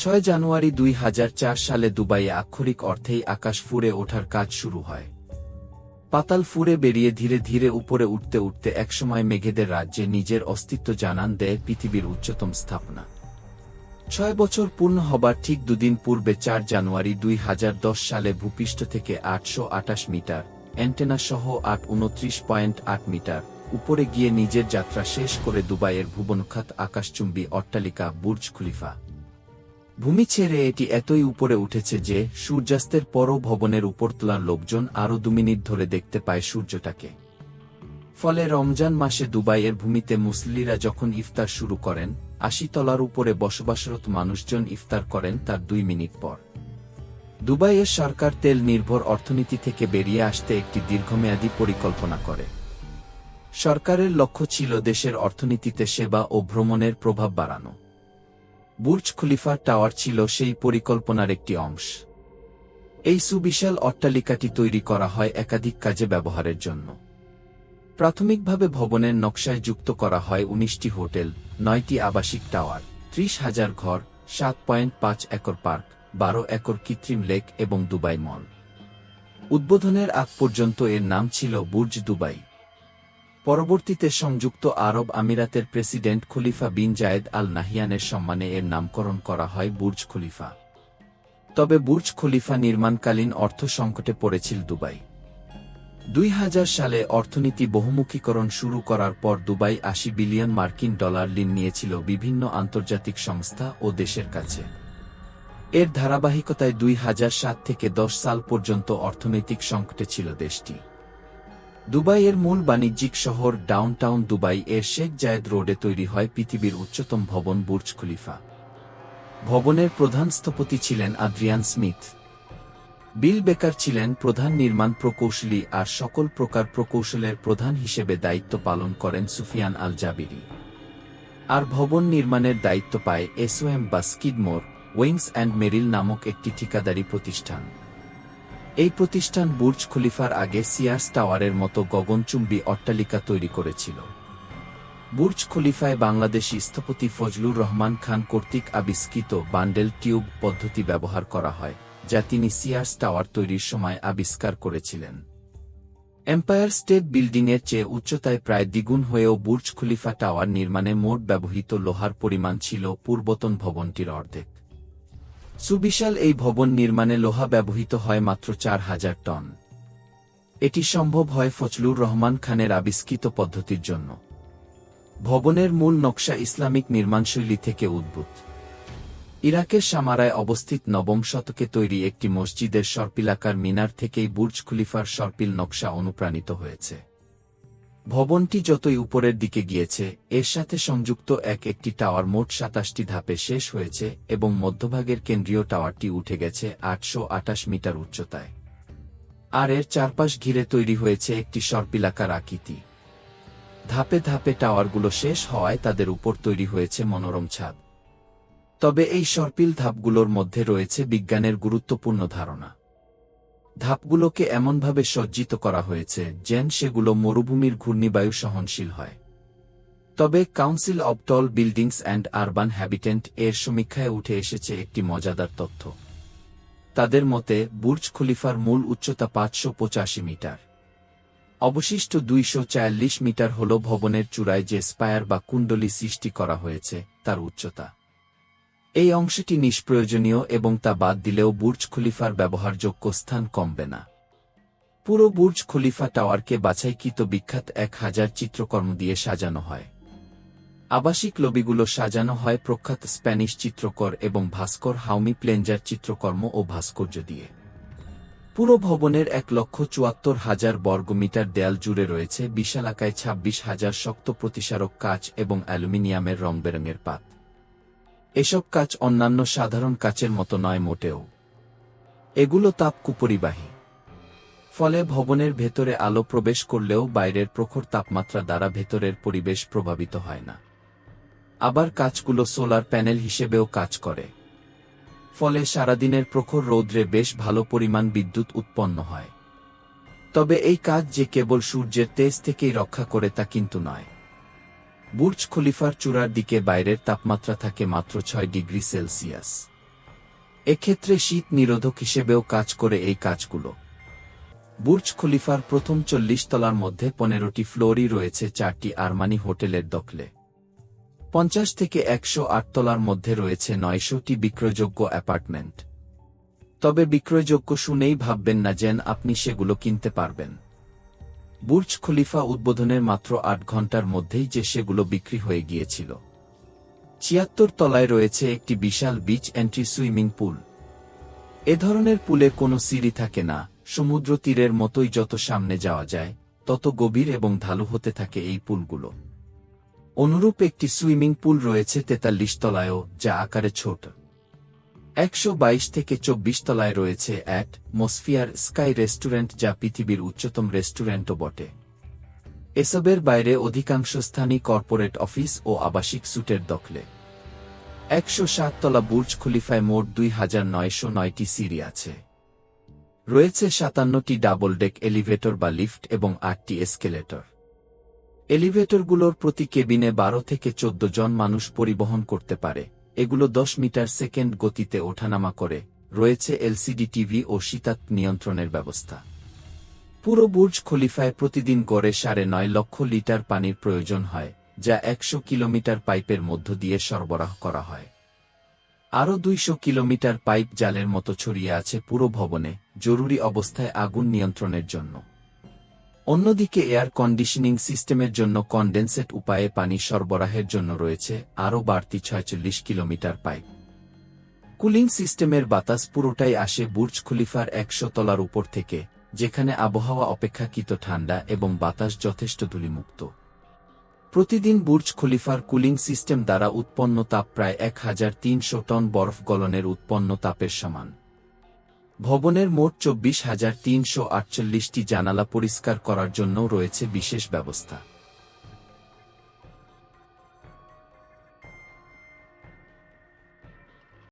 ছয় জানুয়ারি দুই হাজার চার সালে দুবাইয়ে আক্ষরিক অর্থেই আকাশ ফুরে ওঠার কাজ শুরু হয়। পাতাল ফুরে বেরিয়ে ধীরে ধীরে উপরে উঠতে উঠতে একসময় মেঘেদের রাজ্যে নিজের অস্তিত্ব জানান দেয় পৃথিবীর উচ্চতম স্থাপনা। ছয় বছর পূর্ণ হবার ঠিক দুদিন পূর্বে চার জানুয়ারি দুই হাজার দশ সালে ভূপৃষ্ঠ থেকে আটশো আটাশ মিটার, অ্যান্টেনা সহ আট উনত্রিশ পয়েন্ট আট মিটার, উপরে গিয়ে নিজের যাত্রা শেষ করে দুবাইয়ের ভুবনখাত আকাশচুম্বী অট্টালিকা বুর্জ খলিফা। ভূমি ছেড়ে এটি এতই উপরে উঠেছে যে সূর্যাস্তের পরও ভবনের উপর তোলার লোকজন আরও দু মিনিট ধরে দেখতে পায় সূর্যটাকে। ফলে রমজান মাসে দুবাইয়ের ভূমিতে মুসল্লিরা যখন ইফতার শুরু করেন আশি তলার উপরে বসবাসরত মানুষজন ইফতার করেন তার দুই মিনিট পর। দুবাইয়ের সরকার তেল নির্ভর অর্থনীতি থেকে বেরিয়ে আসতে একটি দীর্ঘমেয়াদী পরিকল্পনা করে। সরকারের লক্ষ্য ছিল দেশের অর্থনীতিতে সেবা ও ভ্রমণের প্রভাব বাড়ানো। বুর্জ খলিফা টাওয়ার ছিল সেই পরিকল্পনার একটি অংশ। এই সুবিশাল অট্টালিকাটি তৈরি করা হয় একাধিক কাজে ব্যবহারের জন্য। প্রাথমিকভাবে ভবনের নকশায় যুক্ত করা হয় উনিশটি হোটেল, নয়টি আবাসিক টাওয়ার, ত্রিশ হাজার ঘর, সাত পয়েন্ট পাঁচ একর পার্ক, বারো একর কৃত্রিম লেক এবং দুবাই মল। উদ্বোধনের আগ পর্যন্ত এর নাম ছিল বুর্জ দুবাই। পরবর্তীতে সংযুক্ত আরব আমিরাতের প্রেসিডেন্ট খলিফা বিন জায়েদ আল নাহিয়ানের সম্মানে এর নামকরণ করা হয় বুর্জ খলিফা। তবে বুর্জ খলিফা নির্মাণকালীন অর্থ সংকটে পড়েছিল দুবাই। দুই হাজার সালে অর্থনীতি বহুমুখীকরণ শুরু করার পর দুবাই আশি বিলিয়ন মার্কিন ডলার ঋণ নিয়েছিল বিভিন্ন আন্তর্জাতিক সংস্থা ও দেশের কাছে। এর ধারাবাহিকতায় দুই হাজার সাত থেকে দশ সাল পর্যন্ত অর্থনৈতিক সংকটে ছিল দেশটি। দুবাইয়ের মূল বাণিজ্যিক শহর ডাউনটাউন দুবাই এর শেখ জায়েদ রোডে তৈরি হয় পৃথিবীর উচ্চতম ভবন বুর্জ খলিফা। ভবনের প্রধান স্থপতি ছিলেন আদ্রিয়ান স্মিথ। বিল বেকার ছিলেন প্রধান নির্মাণ প্রকৌশলী আর সকল প্রকার প্রকৌশলের প্রধান হিসেবে দায়িত্ব পালন করেন সুফিয়ান আল জাবিরি আর ভবন নির্মাণের দায়িত্ব পায় এসওএম বা স্কিডমোর ওয়েংস অ্যান্ড মেরিল নামক একটি ঠিকাদারি প্রতিষ্ঠান। এই প্রতিষ্ঠান বুর্জ খলিফার আগে সিয়ার্স টাওয়ারের মতো গগনচুম্বী অট্টালিকা তৈরি করেছিল। বুর্জ খলিফায় বাংলাদেশি স্থপতি ফজলুর রহমান খান কর্তৃক আবিষ্কৃত বান্ডেল টিউব পদ্ধতি ব্যবহার করা হয়, যা তিনি সিয়ার্স টাওয়ার তৈরির সময় আবিষ্কার করেছিলেন। এম্পায়ার স্টেট বিল্ডিংয়ের চেয়ে উচ্চতায় প্রায় দ্বিগুণ হয়েও বুর্জ খলিফা টাওয়ার নির্মাণে মোট ব্যবহৃত লোহার পরিমাণ ছিল পূর্বতন ভবনটির অর্ধেক। সুবিশাল এই ভবন নির্মাণে লোহা ব্যবহৃত হয় মাত্র চার হাজার টন। এটি সম্ভব হয় ফজলুর রহমান খানের আবিষ্কৃত পদ্ধতির জন্য। ভবনের মূল নকশা ইসলামিক নির্মাণশৈলী থেকে উদ্ভূত। ইরাকের সামারায় অবস্থিত নবম শতকে তৈরি একটি মসজিদের সর্পিলাকার মিনার থেকেই বুর্জ খলিফার সর্পিল নকশা অনুপ্রাণিত হয়েছে। ভবনটি যতই উপরের দিকে গিয়েছে, এর সাথে সংযুক্ত এক একটি টাওয়ার মোট সাতাশটি ধাপে শেষ হয়েছে এবং মধ্যভাগের কেন্দ্রীয় টাওয়ারটি উঠে গেছে আটশো আটাশ মিটার উচ্চতায়। আর এর চারপাশ ঘিরে তৈরি হয়েছে একটি সর্পিলাকার আকৃতি। ধাপে ধাপে টাওয়ারগুলো শেষ হওয়ায় তাদের উপর তৈরি হয়েছে মনোরম ছাদ। তবে এই সর্পিল ধাপগুলোর মধ্যে রয়েছে বিজ্ঞানের গুরুত্বপূর্ণ ধারণা। ধাপগুলোকে এমনভাবে সজ্জিত করা হয়েছে যেন সেগুলো মরুভূমির ঘূর্ণিবায়ু সহনশীল হয়। তবে council of tall buildings and urban habitat এর সমীক্ষায় উঠে এসেছে একটি মজাদার তথ্য। তাদের মতে, বুর্জ খলিফার মূল উচ্চতা পাঁচশো পঁচাশি মিটার। অবশিষ্ট দুইশো মিটার হল ভবনের চূড়ায় যে স্পায়ার বা কুণ্ডলী সৃষ্টি করা হয়েছে, তার উচ্চতা। এই অংশটি নিষ্প্রয়োজনীয় এবং তা বাদ দিলেও বুর্জ খলিফার ব্যবহারযোগ্য স্থান কমবে না। পুরো বুর্জ খলিফা টাওয়ারকে বাছাইকৃত বিখ্যাত এক হাজার চিত্রকর্ম দিয়ে সাজানো হয়। আবাসিক লবিগুলো সাজানো হয় প্রখ্যাত স্প্যানিশ চিত্রকর এবং ভাস্কর হাউমি প্লেঞ্জার চিত্রকর্ম ও ভাস্কর্য দিয়ে। পুরো ভবনের এক লক্ষ চুয়াত্তর হাজার বর্গমিটার দেয়াল জুড়ে রয়েছে বিশালাকায় ছাব্বিশ হাজার শক্ত প্রতিসারক কাচ এবং অ্যালুমিনিয়ামের রংবেরঙের পাত। এসব কাজ অন্যান্য সাধারণ কাচের মতো নয় মোটেও। এগুলো তাপ কুপরিবাহী। ফলে ভবনের ভেতরে আলো প্রবেশ করলেও বাইরের প্রখর তাপমাত্রা দ্বারা ভেতরের পরিবেশ প্রভাবিত হয় না। আবার কাজগুলো সোলার প্যানেল হিসেবেও কাজ করে। ফলে সারাদিনের প্রখর রৌদ্রে বেশ ভালো পরিমাণ বিদ্যুৎ উৎপন্ন হয়। তবে এই কাজ যে কেবল সূর্যের তেজ থেকেই রক্ষা করে তা কিন্তু নয়। বুর্জ খলিফার চূড়ার দিকে বাইরের তাপমাত্রা থাকে মাত্র ছয় ডিগ্রি সেলসিয়াস। এক্ষেত্রে শীত নিরোধক হিসেবেও কাজ করে এই কাজগুলো। বুর্জ খলিফার প্রথম চল্লিশ তলার মধ্যে পনেরোটি ফ্লোরই রয়েছে, চারটি আরমানি হোটেলের দখলে। পঞ্চাশ থেকে একশো আট তলার মধ্যে রয়েছে নয়শোটি বিক্রয়যোগ্য অ্যাপার্টমেন্ট। তবে বিক্রয়যোগ্য শুনেই ভাববেন না যেন আপনি সেগুলো কিনতে পারবেন। বুর্জ খলিফা উদ্বোধনের মাত্র আট ঘণ্টার মধ্যেই যে সেগুলো বিক্রি হয়ে গিয়েছিল। ছিয়াত্তর তলায় রয়েছে একটি বিশাল বিচ এন্ট্রি সুইমিং পুল এ ধরনের পুলে কোনো সিঁড়ি থাকে না, সমুদ্র তীরের মতোই যত সামনে যাওয়া যায়, তত গভীর এবং ঢালু হতে থাকে এই পুলগুলো। অনুরূপ একটি সুইমিং পুল রয়েছে তেতাল্লিশ তলায়ও, যা আকারে ছোট। একশো বাইশ থেকে চব্বিশ তলায় রয়েছে অ্যাট মসফিয়ার স্কাই রেস্টুরেন্ট যা পৃথিবীর উচ্চতম রেস্টুরেন্টও বটে। এসবের বাইরে অধিকাংশ স্থানীয় কর্পোরেট অফিস ও আবাসিক সুটের দখলে। একশো সাত তলা বুর্জ খলিফায় মোট দুই হাজার নয়শো নয়টি সিঁড়ি আছে। রয়েছে সাতান্নটি ডাবল ডেক এলিভেটর বা লিফট এবং আটটি এসকেলেটর। এলিভেটরগুলোর প্রতি কেবিনে বারো থেকে চোদ্দ জন মানুষ পরিবহন করতে পারে। এগুলো দশ মিটার সেকেন্ড গতিতে ওঠানামা করে, রয়েছে এলসিডি টিভি ও শীতাত নিয়ন্ত্রণের ব্যবস্থা। পুরো বুর্জ খলিফায় প্রতিদিন গড়ে সাড়ে নয় লক্ষ লিটার পানির প্রয়োজন হয়, যা একশো কিলোমিটার পাইপের মধ্য দিয়ে সরবরাহ করা হয়। আরও দুইশো কিলোমিটার পাইপ জালের মতো ছড়িয়ে আছে পুরো ভবনে, জরুরি অবস্থায় আগুন নিয়ন্ত্রণের জন্য। অন্যদিকে এয়ার কন্ডিশনিং সিস্টেমের জন্য কন্ডেন্সেট উপায়ে পানি সরবরাহের জন্য রয়েছে আরও বাড়তি ছয়চল্লিশ কিলোমিটার পাইপ। কুলিং সিস্টেমের বাতাস পুরোটাই আসে বুর্জ খলিফার একশো তলার উপর থেকে, যেখানে আবহাওয়া অপেক্ষাকৃত ঠান্ডা এবং বাতাস যথেষ্ট ধূলিমুক্ত। প্রতিদিন বুর্জ খলিফার কুলিং সিস্টেম দ্বারা উৎপন্ন তাপ প্রায় এক হাজার তিনশো টন বরফ গলনের উৎপন্ন তাপের সমান। ভবনের মোট চব্বিশ হাজার তিনশো আটচল্লিশটি জানালা পরিষ্কার করার জন্য রয়েছে বিশেষ ব্যবস্থা।